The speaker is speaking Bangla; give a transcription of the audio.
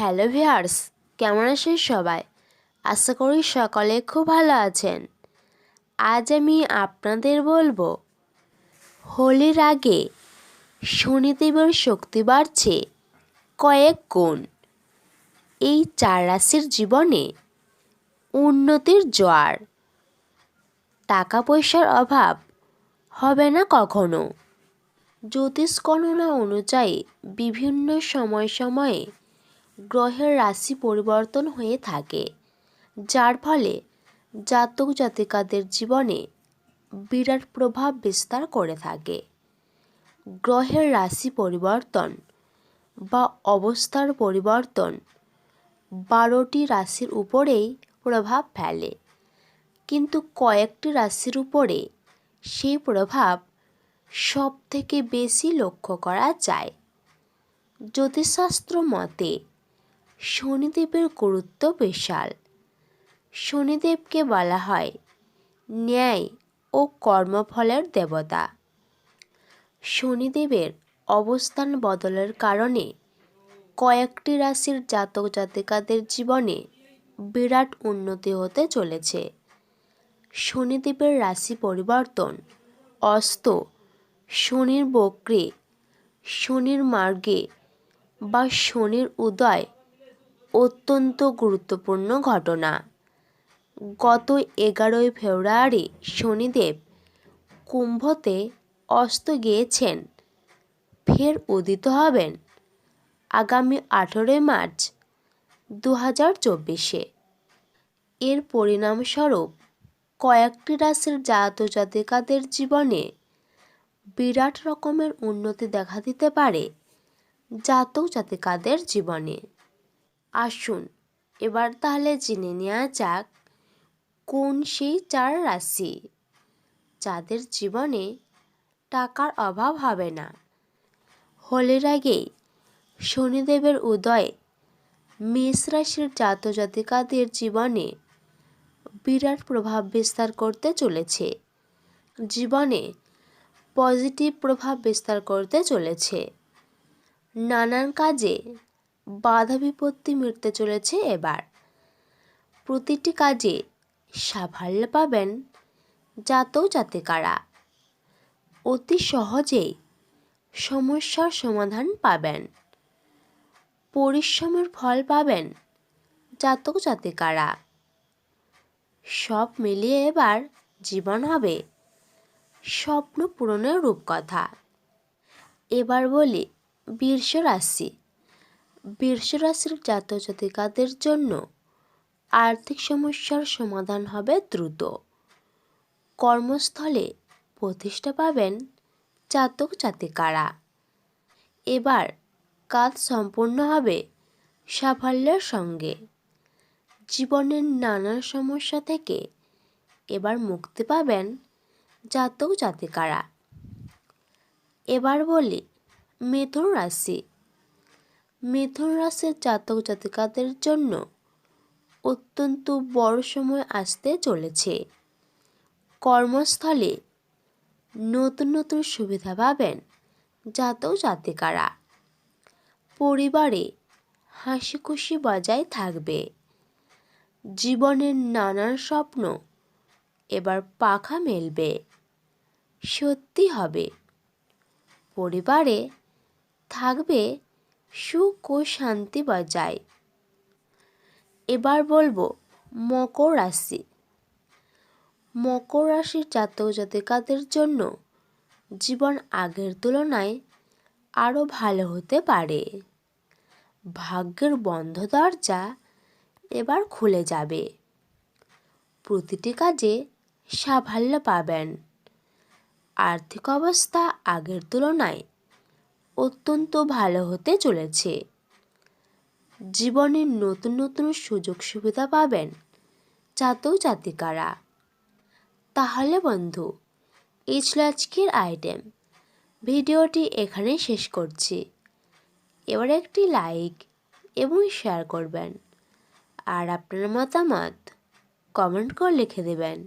হ্যালো ভিয়ার্স কেমন আছেন সবাই? আশা করি সকলে খুব ভালো আছেন। আজ আমি আপনাদের বলব, হোলির আগে শনিদেবের শক্তি বাড়ছে কয়েক গুণ। এই চার রাশির জীবনে উন্নতির জোয়ার। টাকা পয়সার অভাব হবে না কখনো। জ্যোতিষ গণনা অনুযায়ী বিভিন্ন সময় সময়ে গ্রহের রাশি পরিবর্তন হয়ে থাকে, যার ফলে জাতক জাতিকাদের জীবনে বিরাট প্রভাব বিস্তার করে থাকে। গ্রহের রাশি পরিবর্তন বা অবস্থার পরিবর্তন বারোটি রাশির উপরেই প্রভাব ফেলে, কিন্তু কয়েকটি রাশির উপরে সেই প্রভাব সব থেকে বেশি লক্ষ্য করা যায়। জ্যোতিষশাস্ত্র মতে শনিদেবের গুরুত্ব বিশাল। শনিদেবকে বলা হয় ন্যায় ও কর্মফলের দেবতা। শনিদেবের অবস্থান বদলের কারণে কয়েকটি রাশির জাতক জাতিকাদের জীবনে বিরাট উন্নতি হতে চলেছে। শনিদেবের রাশি পরিবর্তন, অস্ত, শনির বক্রে, শনির মার্গে বা শনির উদয় অত্যন্ত গুরুত্বপূর্ণ ঘটনা। গত এগারোই ফেব্রুয়ারি শনিদেব কুম্ভতে অস্ত গিয়েছেন। ফের উদিত হবেন আগামী আঠেরোই মার্চ দু হাজার চব্বিশে। এর পরিণামস্বরূপ কয়েকটি রাশির জাত জাতিকাদের জীবনে বিরাট রকমের উন্নতি দেখা দিতে পারে জাতক জাতিকাদের জীবনে। আসুন, এবার তাহলে জেনে নেওয়া যাক কোন সেই চার রাশি যাদের জীবনে টাকার অভাব হবে না। হোলির আগেই শনিদেবের উদয় মেষ রাশির জাত জাতিকাদের জীবনে বিরাট প্রভাব বিস্তার করতে চলেছে। জীবনে পজিটিভ প্রভাব বিস্তার করতে চলেছে। নানান কাজে বাধা বিপত্তি মিটতে চলেছে এবার। প্রতিটি কাজে সাফল্য পাবেন জাতক জাতিকারা। অতি সহজেই সমস্যার সমাধান পাবেন। পরিশ্রমের ফল পাবেন জাতক জাতিকারা। সব মিলিয়ে এবার জীবন হবে স্বপ্ন পূরণের রূপকথা। এবার বলি বীর্ষ রাশি বীর্ষ রাশির জাতক জাতিকাদের জন্য আর্থিক সমস্যার সমাধান হবে দ্রুত। কর্মস্থলে প্রতিষ্ঠা পাবেন জাতক জাতিকারা। এবার কাজ সম্পূর্ণ হবে সাফল্যের সঙ্গে। জীবনের নানা সমস্যা থেকে এবার মুক্তি পাবেন জাতক জাতিকারা। এবার বলি মিথুন রাশি। মিথুন রাশির জাতক জাতিকাদের জন্য অত্যন্ত বড় সময় আসতে চলেছে। কর্মস্থলে নতুন নতুন সুবিধা পাবেন জাতক জাতিকারা। পরিবারে হাসি খুশি বজায় থাকবে। জীবনের নানান স্বপ্ন এবার পাখা মেলবে। সত্যি হবে। পরিবারে থাকবে সুখ ও শান্তি বজায়। এবার বলব, মকর রাশি। মকর রাশির জাতক জাতিকাদের জন্য জীবন আগের তুলনায় আরও ভালো হতে পারে। ভাগ্যের বন্ধ দরজা এবার খুলে যাবে। প্রতিটি কাজে সাফল্য পাবেন। আর্থিক অবস্থা আগের তুলনায় অত্যন্ত ভালো হতে চলেছে। জীবনের নতুন নতুন সুযোগ সুবিধা পাবেন জাতক জাতিকারা তাহলে বন্ধু, এই ছিল আজকের আইটেম ভিডিওটি এখানেই শেষ করছি। এবার একটি লাইক এবং শেয়ার করবেন। আর আপনার মতামত কমেন্ট করে লিখে দেবেন।